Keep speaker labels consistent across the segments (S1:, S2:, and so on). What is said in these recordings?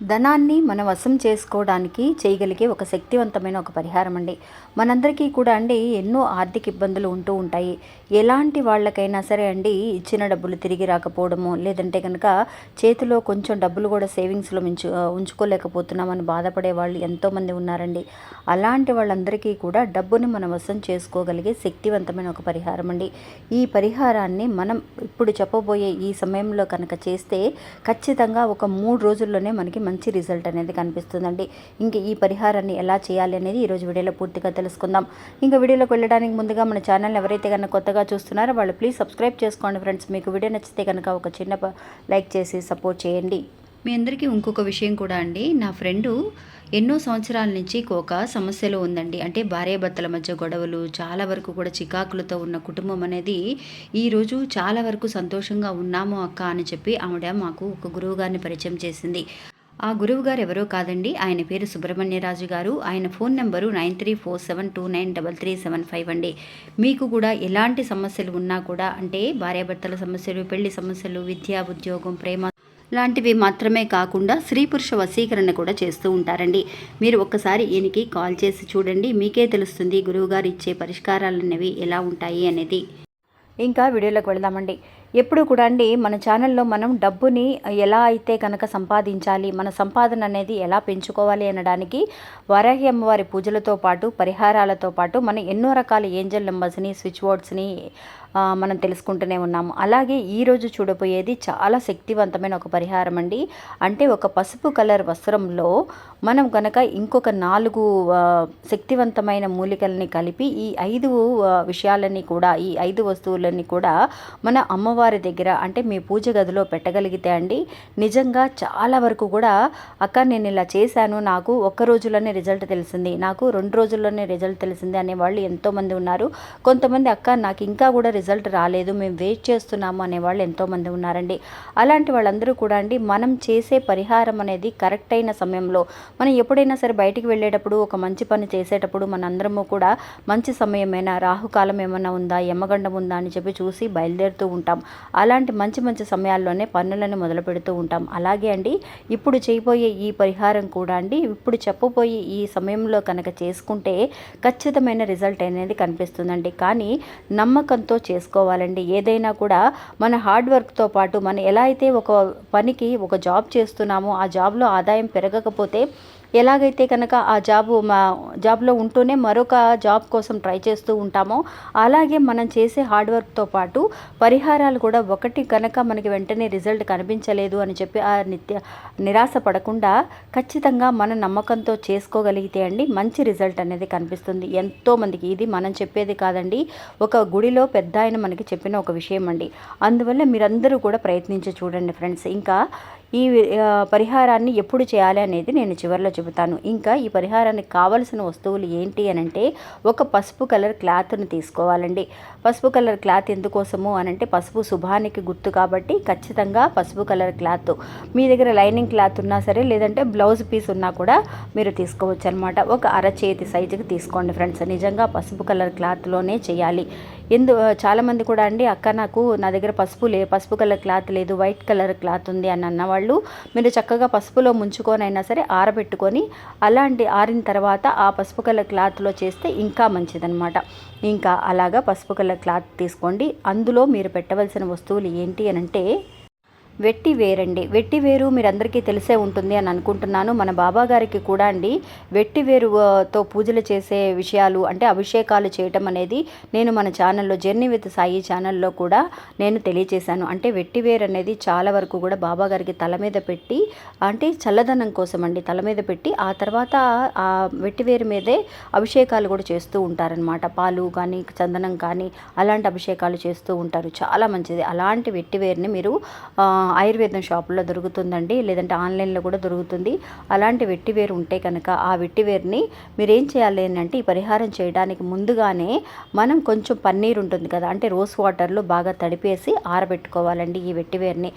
S1: ధనాన్ని మన వశం చేసుకోవడానికి చేయగలిగే ఒక శక్తివంతమైన ఒక పరిహారం అండి. మనందరికీ కూడా అండి ఎన్నో ఆర్థిక ఇబ్బందులు ఉంటూ ఉంటాయి. ఎలాంటి వాళ్ళకైనా సరే అండి ఇచ్చిన డబ్బులు తిరిగి రాకపోవడము లేదంటే కనుక చేతిలో కొంచెం డబ్బులు కూడా సేవింగ్స్లో మించు ఉంచుకోలేకపోతున్నామని బాధపడే వాళ్ళు ఎంతోమంది ఉన్నారండి. అలాంటి వాళ్ళందరికీ కూడా డబ్బుని మన వశం చేసుకోగలిగే శక్తివంతమైన ఒక పరిహారం అండి. ఈ పరిహారాన్ని మనం ఇప్పుడు చెప్పబోయే ఈ సమయంలో కనుక చేస్తే ఖచ్చితంగా ఒక మూడు రోజుల్లోనే మనకి మంచి రిజల్ట్ అనేది కనిపిస్తుందండి. ఇంక ఈ పరిహారాన్ని ఎలా చేయాలి అనేది ఈరోజు వీడియోలో పూర్తిగా తెలుసుకుందాం. ఇంకా వీడియోలోకి వెళ్ళడానికి ముందుగా మన ఛానల్ ఎవరైతే కనుక కొత్తగా చూస్తున్నారో వాళ్ళు ప్లీజ్ సబ్స్క్రైబ్ చేసుకోండి ఫ్రెండ్స్. మీకు వీడియో నచ్చితే కనుక ఒక చిన్న లైక్ చేసి సపోర్ట్ చేయండి. మీ అందరికీ ఇంకొక విషయం కూడా అండి. నా ఫ్రెండు ఎన్నో సంవత్సరాల నుంచి ఒక సమస్యలో ఉందండి. అంటే భార్యాభర్తల మధ్య గొడవలు చాలా వరకు కూడా చికాకులతో ఉన్న కుటుంబం అనేది ఈరోజు చాలా వరకు సంతోషంగా ఉన్నాము అక్క అని చెప్పి ఆవిడ మాకు ఒక గురువు గారిని పరిచయం చేసింది. ఆ గురువు గారు ఎవరో కాదండి ఆయన పేరు సుబ్రహ్మణ్యరాజు గారు. ఆయన phone number nine three four seven two nine double three seven five అండి. మీకు కూడా ఎలాంటి సమస్యలు ఉన్నా కూడా అంటే భార్యాభర్తల సమస్యలు పెళ్ళి సమస్యలు విద్య ఉద్యోగం ప్రేమ లాంటివి మాత్రమే కాకుండా స్త్రీ పురుష వశీకరణ కూడా చేస్తూ ఉంటారండి. మీరు ఒక్కసారి ఈయనకి కాల్ చేసి చూడండి. మీకే తెలుస్తుంది గురువుగారు ఇచ్చే పరిష్కారాలు అనేవి ఎలా ఉంటాయి అనేది. ఇంకా వీడియోలోకి వెళదామండి. ఎప్పుడు కూడా అండి మన ఛానల్లో మనం డబ్బుని ఎలా అయితే కనుక సంపాదించాలి మన సంపాదన అనేది ఎలా పెంచుకోవాలి అనడానికి వరాహి అమ్మవారి పూజలతో పాటు పరిహారాలతో పాటు మనం ఎన్నో రకాల ఏంజల్ నెంబర్స్ని స్విచ్ బోర్డ్స్ని మనం తెలుసుకుంటూనే ఉన్నాము. అలాగే ఈరోజు చూడబోయేది చాలా శక్తివంతమైన ఒక పరిహారం అండి. అంటే ఒక పసుపు కలర్ వస్త్రంలో మనం కనుక ఇంకొక నాలుగు శక్తివంతమైన మూలికల్ని కలిపి ఈ ఐదు విషయాలని కూడా ఈ ఐదు వస్తువులని కూడా మన అమ్మవారి దగ్గర అంటే మీ పూజ గదిలో పెట్టగలిగితే అండి నిజంగా చాలా వరకు కూడా అక్క నేను ఇలా చేశాను నాకు ఒక్క రోజులోనే రిజల్ట్ తెలిసింది నాకు రెండు రోజుల్లోనే రిజల్ట్ తెలిసింది అనే వాళ్ళు ఎంతోమంది ఉన్నారు. కొంతమంది అక్క నాకు ఇంకా కూడా రిజల్ట్ రాలేదు మేము వెయిట్ చేస్తున్నాము అనేవాళ్ళు ఎంతోమంది ఉన్నారండి. అలాంటి వాళ్ళందరూ కూడా అండి మనం చేసే పరిహారం అనేది కరెక్ట్ అయిన సమయంలో మనం ఎప్పుడైనా సరే బయటికి వెళ్ళేటప్పుడు ఒక మంచి పని చేసేటప్పుడు మనందరము కూడా మంచి సమయమైనా రాహుకాలం ఏమైనా ఉందా యమగండం ఉందా అని చెప్పి చూసి బయలుదేరుతూ ఉంటాం. అలాంటి మంచి మంచి సమయాల్లోనే పనులను మొదలు పెడుతూ ఉంటాం. అలాగే అండి ఇప్పుడు చేయబోయే ఈ పరిహారం కూడా అండి ఇప్పుడు చెప్పబోయే ఈ సమయంలో కనుక చేసుకుంటే ఖచ్చితమైన రిజల్ట్ అనేది కనిపిస్తుందండి. కానీ నమ్మకంతో చేసుకోవాలండి. ఏదైనా కూడా మన హార్డ్ వర్క్తో పాటు మనం ఎలా అయితే ఒక పనికి ఒక జాబ్ చేస్తున్నామో ఆ జాబ్లో ఆదాయం పెరగకపోతే ఎలాగైతే కనుక ఆ జాబ్ మా జాబ్లో ఉంటూనే మరొక జాబ్ కోసం ట్రై చేస్తూ ఉంటామో అలాగే మనం చేసే హార్డ్ వర్క్తో పాటు పరిహారాలు కూడా ఒకటి కనుక మనకి వెంటనే రిజల్ట్ కనిపించలేదు అని చెప్పి ఆ నిత్య నిరాశ పడకుండా ఖచ్చితంగా మన నమ్మకంతో చేసుకోగలిగితే అండి మంచి రిజల్ట్ అనేది కనిపిస్తుంది. ఎంతోమందికి ఇది మనం చెప్పేది కాదండి. ఒక గుడిలో పెద్ద ఆయన మనకి చెప్పిన ఒక విషయం అండి. అందువల్ల మీరందరూ కూడా ప్రయత్నించి చూడండి ఫ్రెండ్స్. ఇంకా ఈ పరిహారాన్ని ఎప్పుడు చేయాలి అనేది నేను చివరిలో చెబుతాను. ఇంకా ఈ పరిహారానికి కావలసిన వస్తువులు ఏంటి అని అంటే ఒక పసుపు కలర్ క్లాత్ని తీసుకోవాలండి. పసుపు కలర్ క్లాత్ ఎందుకోసము అని అంటే పసుపు శుభానికి గుర్తు కాబట్టి ఖచ్చితంగా పసుపు కలర్ క్లాత్. మీ దగ్గర లైనింగ్ క్లాత్ ఉన్నా సరే లేదంటే బ్లౌజ్ పీస్ ఉన్నా కూడా మీరు తీసుకోవచ్చు అనమాట ఒక అరచేతి సైజుకి తీసుకోండి ఫ్రెండ్స్. నిజంగా పసుపు కలర్ క్లాత్లోనే చేయాలి. ఎందు చాలామంది కూడా అండి అక్క నాకు నా దగ్గర పసుపు లే పసుపు కలర్ క్లాత్ లేదు వైట్ కలర్ క్లాత్ ఉంది అని అన్నవాళ్ళు మీరు చక్కగా పసుపులో ముంచుకొనైనా సరే ఆరబెట్టుకొని అలాంటి ఆరిన తర్వాత ఆ పసుపు కలర్ క్లాత్లో చేస్తే ఇంకా మంచిదనమాట ఇంకా అలాగా పసుపు కలర్ క్లాత్ తీసుకోండి. అందులో మీరు పెట్టవలసిన వస్తువులు ఏంటి అని అంటే వెట్టి వేరండి. వెట్టి వేరు మీరందరికీ తెలిసే ఉంటుంది అని అనుకుంటున్నాను. మన బాబా గారికి కూడా అండి వెట్టి వేరుతో పూజలు చేసే విషయాలు అంటే అభిషేకాలు చేయటం అనేది నేను మన ఛానల్లో జర్నీ విత్ సాయి ఛానల్లో కూడా నేను తెలియచేశాను. అంటే వెట్టి వేరు అనేది చాలా వరకు కూడా బాబా గారికి తల మీద పెట్టి అంటే చల్లదనం కోసం అండి తల మీద పెట్టి ఆ తర్వాత ఆ వెట్టివేరు మీదే అభిషేకాలు కూడా చేస్తూ ఉంటారనమాట పాలు కానీ చందనం కానీ అలాంటి అభిషేకాలు చేస్తూ ఉంటారు. చాలా మంచిది. అలాంటి వెట్టివేరుని మీరు ఆయుర్వేదం షాపుల్లో దొరుకుతుందండి లేదంటే ఆన్లైన్లో కూడా దొరుకుతుంది. అలాంటి వెట్టివేరు ఉంటే కనుక ఆ వెట్టివేరుని మీరు ఏం చేయాలి అంటే ఈ పరిహారం చేయడానికి ముందుగానే మనం కొంచెం పన్నీర్ ఉంటుంది కదా అంటే రోస్ వాటర్లో బాగా తడిపేసి ఆరబెట్టుకోవాలండి ఈ వెట్టివేరుని.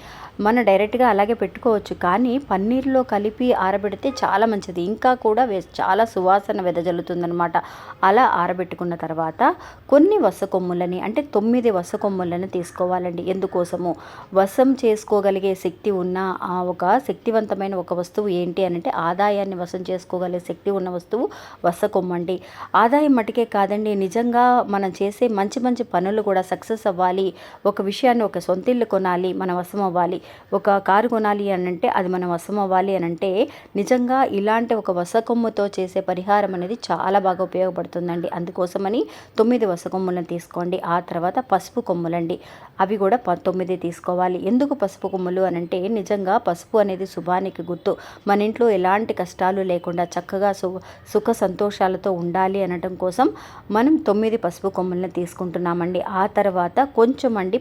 S1: మనం డైరెక్ట్గా అలాగే పెట్టుకోవచ్చు కానీ పన్నీర్లో కలిపి ఆరబెడితే చాలా మంచిది. ఇంకా కూడా చాలా సువాసన వెదజల్లుతుందనమాట అలా ఆరబెట్టుకున్న తర్వాత కొన్ని వస కొమ్ములని అంటే తొమ్మిది వస కొమ్ములను తీసుకోవాలండి. ఎందుకోసము? వసం చేసుకో చేసుకోగలిగే శక్తి ఉన్న ఆ ఒక శక్తివంతమైన ఒక వస్తువు ఏంటి అని అంటే ఆదాయాన్ని వశం చేసుకోగలిగే శక్తి ఉన్న వస్తువు వస కొమ్మండి ఆదాయం మటుకే కాదండి నిజంగా మనం చేసే మంచి మంచి పనులు కూడా సక్సెస్ అవ్వాలి. ఒక విషయాన్ని ఒక సొంతిల్లు కొనాలి మనం వశం అవ్వాలి. ఒక కారు కొనాలి అని అంటే అది మనం వశం అవ్వాలి అని అంటే నిజంగా ఇలాంటి ఒక వస కొమ్ముతో చేసే పరిహారం అనేది చాలా బాగా ఉపయోగపడుతుందండి. అందుకోసమని తొమ్మిది వస కొమ్ములను తీసుకోండి. ఆ తర్వాత పసుపు కొమ్ములండి. అవి కూడా తొమ్మిది తీసుకోవాలి. ఎందుకు పసుపు కొమ్ములు అని అంటే నిజంగా పసుపు అనేది శుభానికి గుర్తు. మన ఇంట్లో ఎలాంటి కష్టాలు లేకుండా చక్కగా సు సుఖ సంతోషాలతో ఉండాలి అనటం కోసం మనం తొమ్మిది పసుపు కొమ్ములను తీసుకుంటున్నామండి. ఆ తర్వాత కొంచెం అండి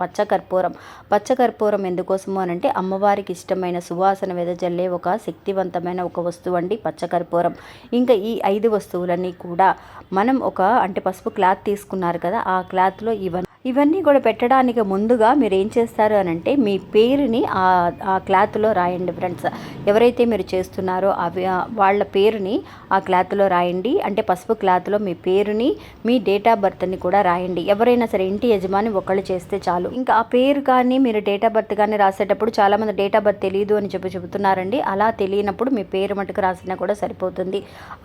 S1: పచ్చకర్పూరం. పచ్చకర్పూరం ఎందుకోసము అని అంటే అమ్మవారికి ఇష్టమైన సువాసన వెదజల్లే ఒక శక్తివంతమైన ఒక వస్తువు అండి పచ్చకర్పూరం. ఇంకా ఈ ఐదు వస్తువులన్నీ కూడా మనం ఒక అంటే పసుపు క్లాత్ తీసుకున్నారు కదా ఆ క్లాత్లో ఇవన్నీ ఇవన్నీ కూడా పెట్టడానికి ముందుగా మీరు ఏం చేస్తారు అని అంటే మీ పేరుని ఆ క్లాత్లో రాయండి ఫ్రెండ్స్. ఎవరైతే మీరు చేస్తున్నారో అవి వాళ్ళ పేరుని ఆ క్లాత్లో రాయండి. అంటే పసుపు క్లాత్లో మీ పేరుని మీ డేట్ ఆఫ్ బర్త్ని కూడా రాయండి. ఎవరైనా సరే ఇంటి యజమాని ఒకళ్ళు చేస్తే చాలు. ఇంకా ఆ పేరు కానీ మీరు డేట్ ఆఫ్ బర్త్ కానీ రాసేటప్పుడు చాలామంది డేట్ ఆఫ్ బర్త్ తెలియదు అని చెప్పి చెబుతున్నారండి. అలా తెలియనప్పుడు మీ పేరు మటుకు రాసినా కూడా సరిపోతుంది.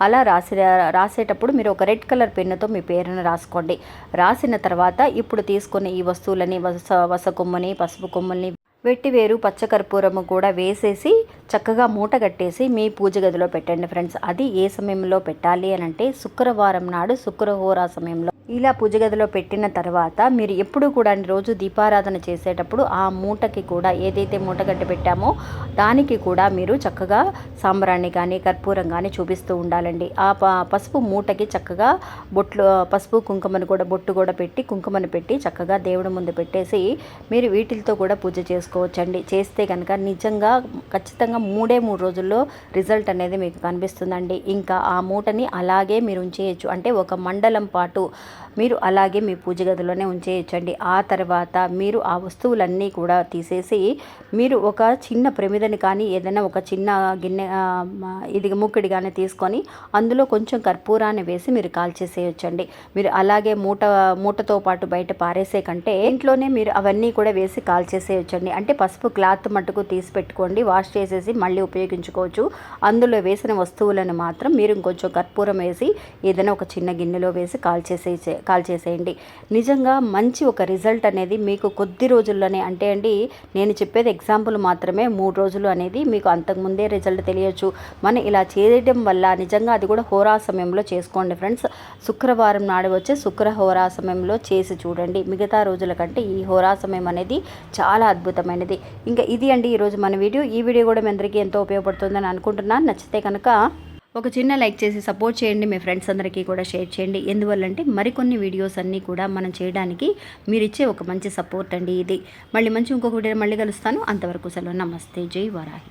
S1: అలా రాసి రాసేటప్పుడు మీరు ఒక రెడ్ కలర్ పెన్నుతో మీ పేరును రాసుకోండి. రాసిన తర్వాత ఇప్పుడు తీసుకున్న ఈ వస్తువులని వస వస కొమ్ముని పసుపు కొమ్ముల్ని వెట్టివేరు పచ్చకర్పూరము కూడా వేసేసి చక్కగా మూట కట్టేసి మీ పూజ గదిలో పెట్టండి ఫ్రెండ్స్. అది ఏ సమయంలో పెట్టాలి అని అంటే శుక్రవారం నాడు శుక్రహోరా సమయంలో ఇలా పూజ గదిలో పెట్టిన తర్వాత మీరు ఎప్పుడు కూడా రోజు దీపారాధన చేసేటప్పుడు ఆ మూటకి కూడా ఏదైతే మూట గడ్డ పెట్టామో దానికి కూడా మీరు చక్కగా సాంబ్రాణి కానీ కర్పూరం కానీ చూపిస్తూ ఉండాలండి. ఆ ప పసుపు మూటకి చక్కగా బొట్లు పసుపు కుంకుమను కూడా బొట్టు కూడా పెట్టి కుంకుమను పెట్టి చక్కగా దేవుడి ముందు పెట్టేసి మీరు వీటితో కూడా పూజ చేసుకోవచ్చండి. చేస్తే కనుక నిజంగా ఖచ్చితంగా మూడే మూడు రోజుల్లో రిజల్ట్ అనేది మీకు కనిపిస్తుందండి. ఇంకా ఆ మూటని అలాగే మీరు ఉంచేయచ్చు. అంటే ఒక మండలం పాటు మీరు అలాగే మీ పూజ గదిలోనే ఉంచేయచ్చండి. ఆ తర్వాత మీరు ఆ వస్తువులన్నీ కూడా తీసేసి మీరు ఒక చిన్న ప్రమిదని కానీ ఏదైనా ఒక చిన్న గిన్నె ఇది ముక్కడి కానీ తీసుకొని అందులో కొంచెం కర్పూరాన్ని వేసి మీరు కాల్చేసేయచ్చండి. మీరు అలాగే మూట మూటతో పాటు బయట పారేసే కంటే ఇంట్లోనే మీరు అవన్నీ కూడా వేసి కాల్చేసేయచ్చండి. అంటే పసుపు క్లాత్ మట్టుకు తీసి పెట్టుకోండి వాష్ చేసేసి మళ్ళీ ఉపయోగించుకోవచ్చు. అందులో వేసిన వస్తువులను మాత్రం మీరు ఇంకొంచెం కర్పూరం వేసి ఏదైనా ఒక చిన్న గిన్నెలో వేసి కాల్ చేసేయండి. నిజంగా మంచి ఒక రిజల్ట్ అనేది మీకు కొద్ది రోజుల్లోనే అంటే అండి నేను చెప్పేది ఎగ్జాంపుల్ మాత్రమే మూడు రోజులు అనేది మీకు అంతకుముందే రిజల్ట్ తెలియచ్చు. మనం ఇలా చేయడం వల్ల నిజంగా అది కూడా హోరా సమయంలో చేసుకోండి ఫ్రెండ్స్. శుక్రవారం నాడు వచ్చే శుక్ర హోరా సమయంలో చేసి చూడండి. మిగతా రోజుల కంటే ఈ హోరా సమయం అనేది చాలా అద్భుతమైనది. ఇంకా ఇది అండి ఈరోజు మన వీడియో. ఈ వీడియో కూడా మీ అందరికీ ఎంతో ఉపయోగపడుతుందని అనుకుంటున్నాను. నచ్చితే కనుక ఒక చిన్న లైక్ చేసి సపోర్ట్ చేయండి మీ ఫ్రెండ్స్ అందరికీ కూడా షేర్ చేయండి. ఎందువల్లంటే మరికొన్ని వీడియోస్ అన్నీ కూడా మనం చేయడానికి మీరు ఇచ్చే ఒక మంచి సపోర్ట్ అండి ఇది. మళ్ళీ మంచి ఇంకొక వీడియో మళ్ళీ కలుస్తాను. అంతవరకు సెలవు. నమస్తే. జై వరాహి.